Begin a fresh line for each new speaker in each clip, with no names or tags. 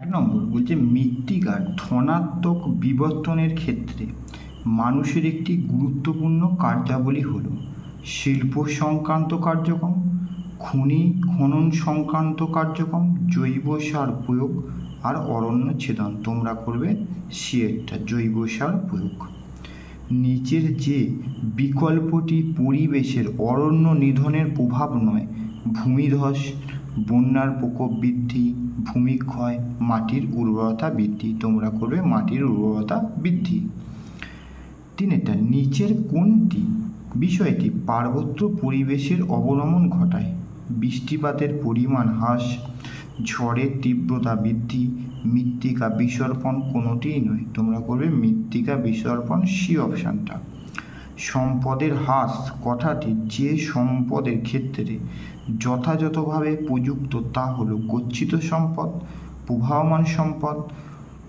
এক নম্বর বলছে, মৃত্তিকার ধনাত্মক বিবর্তনের ক্ষেত্রে মানুষের একটি গুরুত্বপূর্ণ কার্যাবলী হল শিল্প সংক্রান্ত কার্যক্রম, খনি, খনন সংক্রান্ত কার্যক্রম, জৈব সার প্রয়োগ আর অরণ্য ছেদন। তোমরা করবে সিয়েরটা জৈব সার প্রয়োগ। নিচের যে বিকল্পটি পরিবেশের অরণ্য নিধনের প্রভাব নয়, ভূমিধস বন্যার প্রকোপ বৃদ্ধি ভূমিক্ষয় মাটির উর্বরতা বৃদ্ধি, তোমরা করবে মাটির উর্বরতা বৃদ্ধি। তিনেরটা, নিচের কোনটি বিষয়টি পার্বত্য পরিবেশের অবনমন ঘটায়? বৃষ্টিপাতের পরিমাণ হ্রাস, ঝড়ের তীব্রতা বৃদ্ধি, মৃত্তিকা বিসর্পণ কোনোটিই নয়। তোমরা করবে মৃত্তিকা বিসর্পণ, সি অপশানটা। সম্পদের হ্রাস, কথাটি যে সম্পদের ক্ষেত্রে যথাযথভাবে প্রযুক্ত তা হলো গচ্ছিত সম্পদ, প্রবাহমান সম্পদ,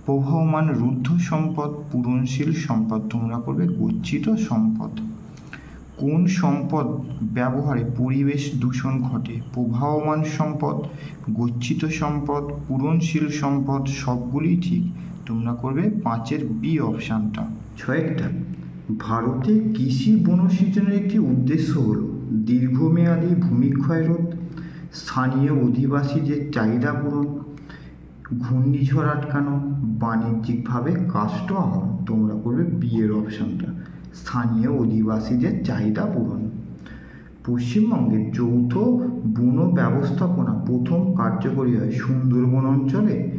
প্রবাহমান রুদ্ধ সম্পদ পূরণশীল সম্পদ। তোমরা করবে গচ্ছিত সম্পদ। কোন সম্পদ ব্যবহারে পরিবেশ দূষণ ঘটে? প্রবাহমান সম্পদ, গচ্ছিত সম্পদ পূরণশীল সম্পদ, সবগুলিই ঠিক। তোমরা করবে পাঁচের বি অপশানটা ছয়েরটা ভারতে কৃষি বনসৃজনের একটি উদ্দেশ্য হল দীর্ঘমেয়াদী ভূমিক্ষয় রোধ স্থানীয় অধিবাসীদের চাহিদা পূরণ, ঘূর্ণিঝড় আটকানো, বাণিজ্যিকভাবে কাষ্ট আহরণ, তোমরা করবে বিয়ের অপশানটা, স্থানীয় অধিবাসীদের চাহিদা পূরণ। পশ্চিমবঙ্গের যৌথ বন ব্যবস্থাপনা প্রথম কার্যকরী হয় সুন্দরবন অঞ্চলে,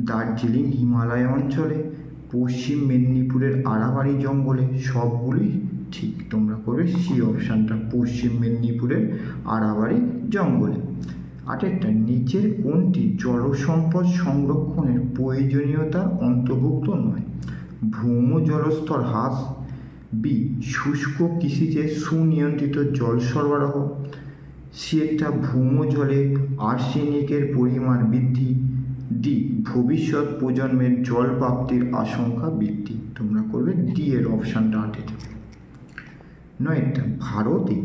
দার্জিলিং হিমালয় অঞ্চলে, পশ্চিম মেদিনীপুরের আড়াবাড়ি জঙ্গলে, সবগুলি ঠিক তোমরা করবে সি অপশানটা পশ্চিম মেদিনীপুরের আড়াবাড়ি জঙ্গলে। আটেরটা, নিচের কোনটি জলসম্পদ সংরক্ষণের প্রয়োজনীয়তার অন্তর্ভুক্ত নয়। ভৌম জলস্তর হ্রাস। বি, শুষ্ক কৃষিতে সুনিয়ন্ত্রিত জল সরবরাহ। সি, একটা ভৌম জলে আর্সেনিকের পরিমাণ বৃদ্ধি। ডি, ভবিষ্যৎ প্রজন্মের জল প্রাপ্তির আশঙ্কা বৃদ্ধি। তোমরা করবে ডি এর অপশানটা আটের নয়টা ভারতে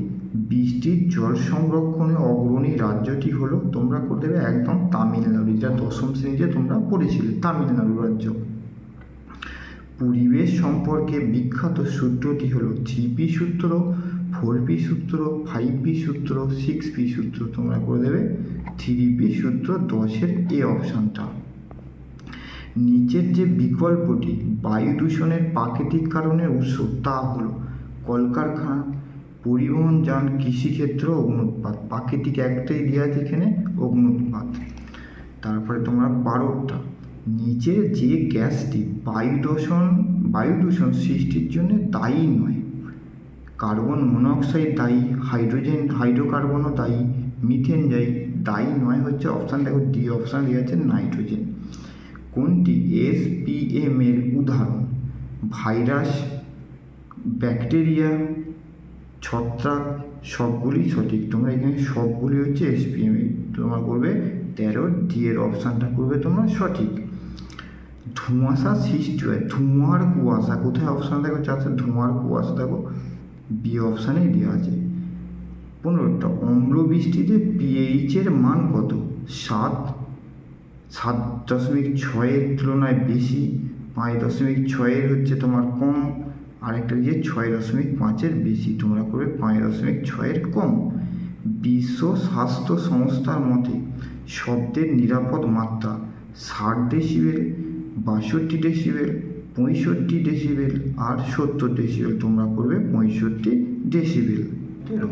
বৃষ্টির জল সংরক্ষণে অগ্রণী রাজ্যটি হলো, তোমরা করে দেবে একদম তামিলনাড়ু, যা দশম শ্রেণীতে তোমরা পড়েছিলে, তামিলনাড়ু রাজ্য। পরিবেশ সম্পর্কে বিখ্যাত সূত্রটি হলো থ্রি পি সূত্র, ফোর পি সূত্র, ফাইভ পি সূত্র, সিক্স পি সূত্র, তোমরা করে দেবে। থ্রি পি সূত্র দশের এ অপশানটা। নিচের যে বিকল্পটি, বায়ু দূষণের প্রাকৃতিক কারণের উৎস, তা হলো কলকারখানা, পরিবহন, যান, কৃষিক্ষেত্র, অগ্নুৎপাত। প্রাকৃতিক একটাই দেওয়া আছে এখানে, অগ্নুৎপাত। তারপরে তোমরা বারোটা। নিচে যে গ্যাসটি বায়ু দূষণ বায়ু দূষণ সৃষ্টির জন্য দায়ী নয়। কার্বন মনোক্সাইড দায়ী, হাইড্রোজেন, হাইড্রোকার্বনও দায়ী, মিথেন যাই দায়ী নয় হচ্ছে অপশান দেখো, ডি অপশান দেওয়া আছে নাইট্রোজেন। কোনটি? এস এসপিএম এর উদাহরণ। ভাইরাস ব্যাকটেরিয়া, ছত্রাক, সবগুলি সঠিক। তোমরা এখানে সবগুলি হচ্ছে এসপিএম তোমরা করবে তেরো ডি এর অপশানটা করবে তোমরা সঠিক। ধোঁয়াশা সৃষ্টি হয়। ধোঁয়ার কুয়াশা। কোথায় অপশান দেখো? চাচ্ছে ধোঁয়ার কুয়াশা দেখো। বি অপশানেই দেওয়া আছে। পনেরোটা অম্ল বৃষ্টিতে পিএইচের মান কত? সাত সাত দশমিক ছয়ের তুলনায় বেশি। পাঁচ দশমিক ছয়ের হচ্ছে তোমার কম। আরেকটা যে ছয় দশমিক পাঁচের বেশি তোমরা করবে পাঁচ দশমিক ছয়ের কম। বিশ্ব স্বাস্থ্য সংস্থার মতে শব্দের নিরাপদ মাত্রা ষাট ডেসিবেল বাষট্টি ডেসিবেল পঁয়ষট্টি ডেসিবেল আর সত্তর ডেসিবেল তোমরা করবে পঁয়ষট্টি ডেসিবেল। তেরো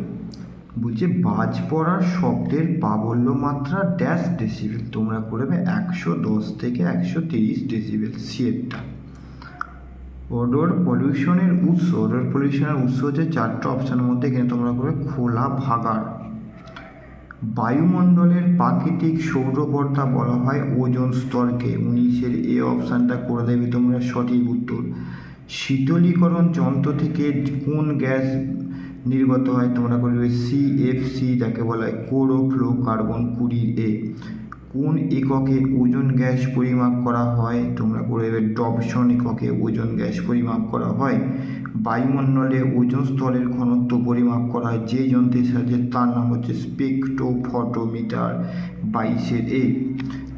বলছে বাজ পড়ার শব্দের প্রাবল্য মাত্রা ড্যাশ ডেসিবেল তোমরা করবে একশো দশ থেকে একশো তিরিশ ডেসিবেল সিয়েরটা ওডোর পলিউশনের উৎস ওডোর পলিউশনের উৎস হচ্ছে চারটে অপশানের মধ্যে এখানে তোমরা করবে খোলা ভাগার বায়ুমণ্ডলের প্রাকৃতিক সৌরপর্দা বলা হয় ওজোন স্তরকে। উনিশের এ অপশানটা করে দেবে তোমরা সঠিক উত্তর। শীতলীকরণ যন্ত্র থেকে কোন গ্যাস নির্গত হয়? তোমরা করবে সিএফসি যাকে বলা হয় ক্লোরোফ্লো কার্বন কুড়ির এ। কোন এককে ওজন গ্যাস পরিমাপ করা হয়? তোমরা করে দেবে ডবসন এককে ওজন গ্যাস পরিমাপ করা হয়। বায়ুমণ্ডলে ওজন স্তরের ঘনত্ব পরিমাপ করা হয়। যে যন্ত্রের সাহায্যে তার নাম হচ্ছে স্পেকট্রোফটোমিটার বাইশের এ।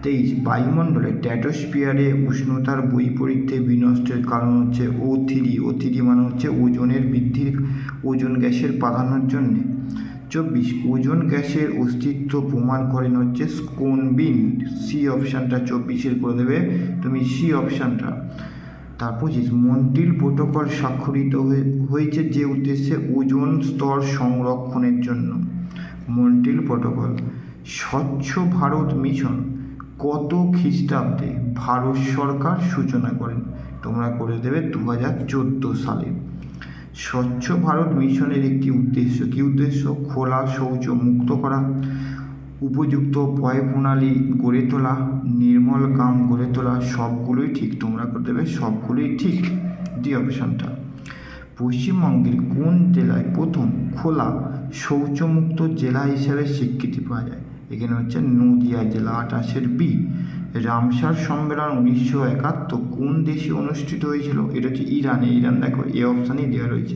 তেইশ, বায়ুমণ্ডলে ট্যাটোস্পিয়ারে উষ্ণতার বৈপরীত্যে বিনষ্টের কারণ হচ্ছে ও থ্রি ও থ্রি মানে হচ্ছে ওজনের বৃদ্ধির, ওজন গ্যাসের প্রাধান্যের জন্যে। চব্বিশ, ওজন গ্যাসের অস্তিত্ব প্রমাণ করেন হচ্ছে স্কোনবিন সি অপশানটা চব্বিশের করে দেবে, তুমি সি অপশানটা। তার পঁচিশ মন্ট্রিল প্রোটোকল স্বাক্ষরিত হয়ে- হয়েছে যে উদ্দেশ্যে ওজন স্তর সংরক্ষণের জন্য। মন্ট্রিল প্রোটোকল, স্বচ্ছ ভারত মিশন কত খ্রিস্টাব্দে ভারত সরকার সূচনা করেন? তোমরা করে দেবে দু হাজার চোদ্দ সালে। স্বচ্ছ ভারত মিশনের একটি উদ্দেশ্য। কী উদ্দেশ্য? খোলা, শৌচ মুক্ত করা, উপযুক্ত পয় প্রণালী গড়ে তোলা, নির্মল গ্রাম গড়ে তোলা, সবগুলোই ঠিক। তোমরা করে দেবে, সবগুলোই ঠিক। ডি অপশানটা। পশ্চিমবঙ্গের কোন জেলায় প্রথম খোলা, শৌচমুক্ত জেলা হিসেবে স্বীকৃতি পাওয়া যায়? এখানে হচ্ছে নদিয়া জেলা আঠাশের বি রামসার সম্মেলন উনিশশো একাত্তর কোন দেশে অনুষ্ঠিত হয়েছিল? এটা হচ্ছে ইরানে। ইরান দেখো, এ অপশানই দেওয়া রয়েছে।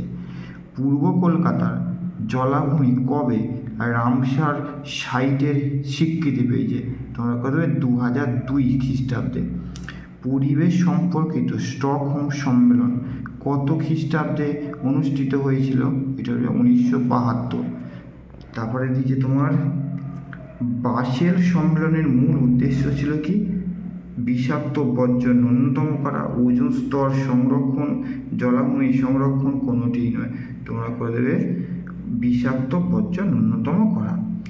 পূর্ব কলকাতার জলাভূমি কবে রামসার সাইটের স্বীকৃতি পেয়েছে? তোমরা কত দু হাজার দুই খ্রিস্টাব্দে। পরিবেশ সম্পর্কিত স্টকহোম সম্মেলন কত খ্রিস্টাব্দে অনুষ্ঠিত হয়েছিল? এটা হলো উনিশশো বাহাত্তর। তারপরে দিয়েছে তোমার বাসেল সম্মেলনের মূল উদ্দেশ্য ছিল কি? বিষাক্ত বর্জ্য ন্যূনতম করা, ওজন স্তর সংরক্ষণ, জলাভূমি সংরক্ষণ কোনোটিই নয়। তোমরা করে দেবে, বিষাক্ত বর্জ্য ন্যূনতম করা।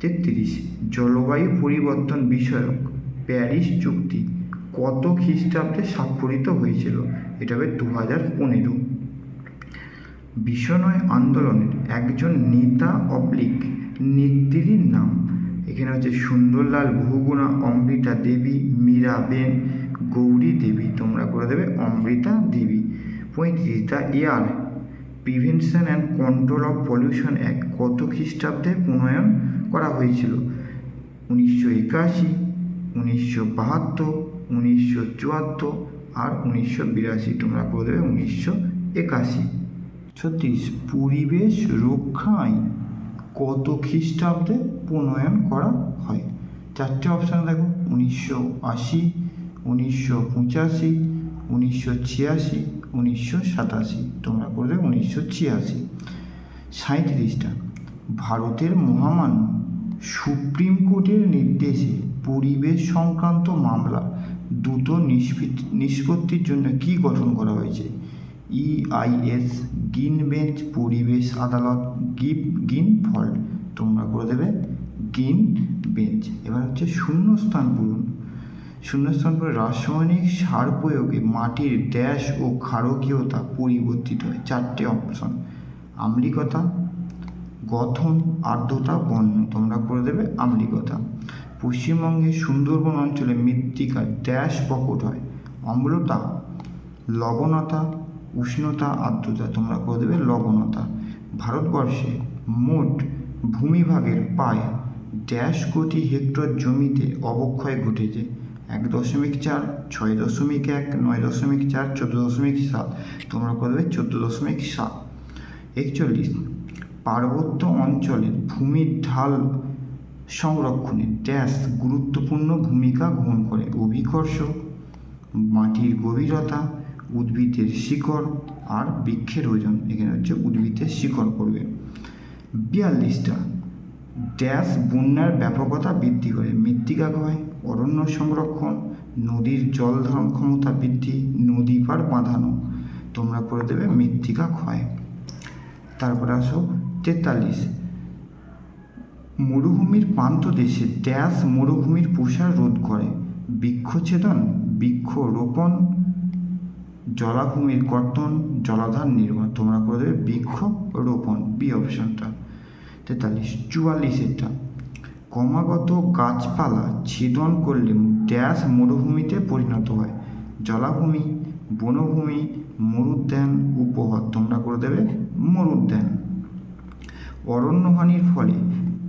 তেত্রিশ, জলবায়ু পরিবর্তন বিষয়ক, প্যারিস চুক্তি কত খ্রিস্টাব্দে স্বাক্ষরিত হয়েছিল? এটা হবে দু হাজার পনেরো। বিশ্বনয় আন্দোলনের একজন নেতা অবলিক নেত্রীর নাম। এখানে হচ্ছে সুন্দরলাল বহুগুণা, অমৃতা দেবী, মীরা বেন, গৌরী দেবী তোমরা করে দেবে, অমৃতা দেবী। পঁয়ত্রিশ the air prevention and control of pollution act কত খ্রিস্টাব্দে প্রণয়ন করা হয়েছিল? উনিশশো একাশি, উনিশশো বাহাত্তর, উনিশশো চুয়াত্তর আর উনিশশো বিরাশি তোমরা করে দেবে, উনিশশো একাশি। ছত্রিশ, পরিবেশ রক্ষা আইন কত খ্রিস্টাব্দে প্রণয়ন করা হয়। চারটে অপশান দেখো, উনিশশো আশি, উনিশশো পঁচাশি, উনিশশো ছিয়াশি, উনিশশো সাতাশি। তোমরা করবে উনিশশো ছিয়াশি। সাঁত্রিশটা ভারতের মহামান্য সুপ্রিম কোর্টের নির্দেশে পরিবেশ সংক্রান্ত মামলা। দ্রুত নিষ্পত্তির জন্য কি গঠন করা হয়েছে? ইআইএস গিন বেঞ্চ পরিবেশ আদালত গিভ গিন ফল্ট তোমরা করে দেবে গিন বেঞ্চ এবার হচ্ছে শূন্যস্থান পূরণ শূন্যস্থান পরে রাসায়নিক সার প্রয়োগে মাটির ড্যাশ ও ক্ষারকীয়তা পরিবর্তিত হয়। চারটে অপশন। আম্লিকতা, গঠন, আর্দ্রতা, বর্ণ, তোমরা করে দেবে আম্লিকতা। পশ্চিমবঙ্গের সুন্দরবন অঞ্চলে মৃত্তিকার ড্যাশ প্রকট হয়। অম্লতা, লবণতা উষ্ণতা আর্দ্রতা তোমরা করে দেবে? লবণতা। ভারতবর্ষে মোট ভূমিভাগের প্রায় ড্যাশ কোটি হেক্টর জমিতে অবক্ষয় ঘটেছে। এক দশমিক চার, ছয় দশমিক এক, নয় দশমিক চার, চোদ্দ দশমিক সাত। তোমরা করে দেবে? চোদ্দ দশমিক সাত। একচল্লিশ, পার্বত্য অঞ্চলের ভূমির ঢাল সংরক্ষণে ড্যাশ গুরুত্বপূর্ণ ভূমিকা গ্রহণ করে। অভিকর্ষ, মাটির গভীরতা উদ্ভিদের শিকড় আর বৃক্ষের ওজন এখানে হচ্ছে উদ্ভিদের শিকড় করবে বিয়াল্লিশটা, ড্যাশ বন্যার ব্যাপকতা বৃদ্ধি করে। মৃত্তিকা ক্ষয়, অরণ্য সংরক্ষণ, নদীর জল ধারণ ক্ষমতা বৃদ্ধি, নদী পার বাঁধানো, তোমরা করে দেবে মৃত্তিকা ক্ষয়। তারপরে আসো, তেতাল্লিশ, মরুভূমির প্রান্ত দেশে ড্যাশ মরুভূমির প্রসার রোধ করে। বৃক্ষছেদন, বৃক্ষরোপণ জলাভূমির কর্তন জলাধার নির্মাণ তোমরা করে দেবে বৃক্ষ রোপণ বি অপশানটা। তেতাল্লিশ, চুয়াল্লিশেরটা। ক্রমাগত গাছপালা ছেদন করলে ড্যাশ মরুভূমিতে পরিণত হয়। জলাভূমি, বনভূমি, মরুদ্যান উপহর তোমরা করে দেবে মরুদ্যান। অরণ্যহানির ফলে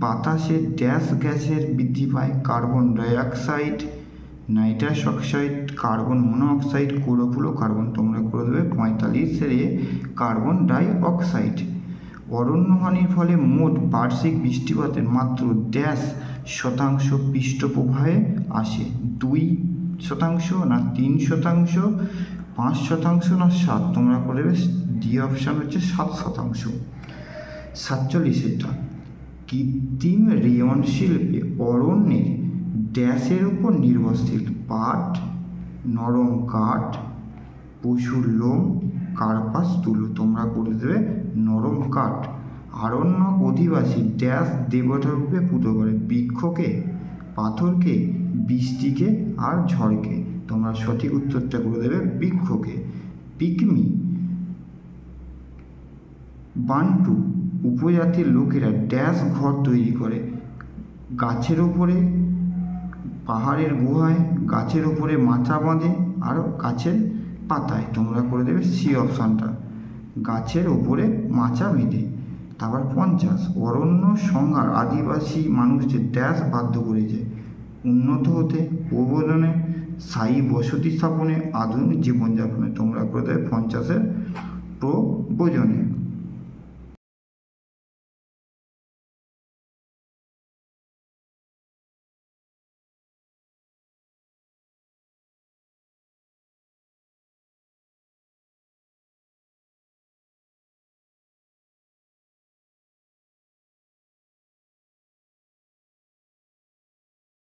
বাতাসে ড্যাশ গ্যাসের বৃদ্ধি পায় carbon dioxide. Nitrous oxide, carbon monoxide chlorofluorocarbon তোমরা করে দেবে পঁয়তাল্লিশের এ কার্বন ডাই অক্সাইড অরণ্যহানির ফলে মোট বার্ষিক বৃষ্টিপাতের মাত্র ড্যাশ শতাংশ পৃষ্ঠপ্রবাহে আসে। দুই শতাংশ না তিন শতাংশ? পাঁচ শতাংশ না সাত? তোমরা করে দেবে ডি অপশান হচ্ছে সাত শতাংশ। সাতচল্লিশেরটা কৃত্রিম রেয়ন শিল্পে অরণ্যের ড্যাশের উপর নির্ভরশীল পাট, নরম কাঠ, পশুর লোম, কার্পাস তুলো। তোমরা করে দেবে নরম কাঠ। আরণ্য অধিবাসী ড্যাশ দেবতারূপে পুজো করে বৃক্ষকে, পাথরকে, বৃষ্টিকে আর ঝড়কে। তোমরা সঠিক উত্তরটা করে দেবে বৃক্ষকে। পিকমি, বান্টু উপজাতির লোকেরা ড্যাশ ঘর তৈরি করে। গাছের ওপরে পাহাড়ের গুহায়, গাছের ওপরে মাচা বাঁধে, আর গাছের পাতায়। তোমরা করে দেবে সি অপশানটা গাছের ওপরে মাচা বেঁধে। তারপর পঞ্চাশ। অরণ্য সংহার। আদিবাসী মানুষদের ড্যাশ বাধ্য করেছে। উন্নত হতে প্রবোধনে স্থায়ী বসতি স্থাপনে, আধুনিক জীবনযাপনে। তোমরা করে দেবে পঞ্চাশের প্রয়োজনে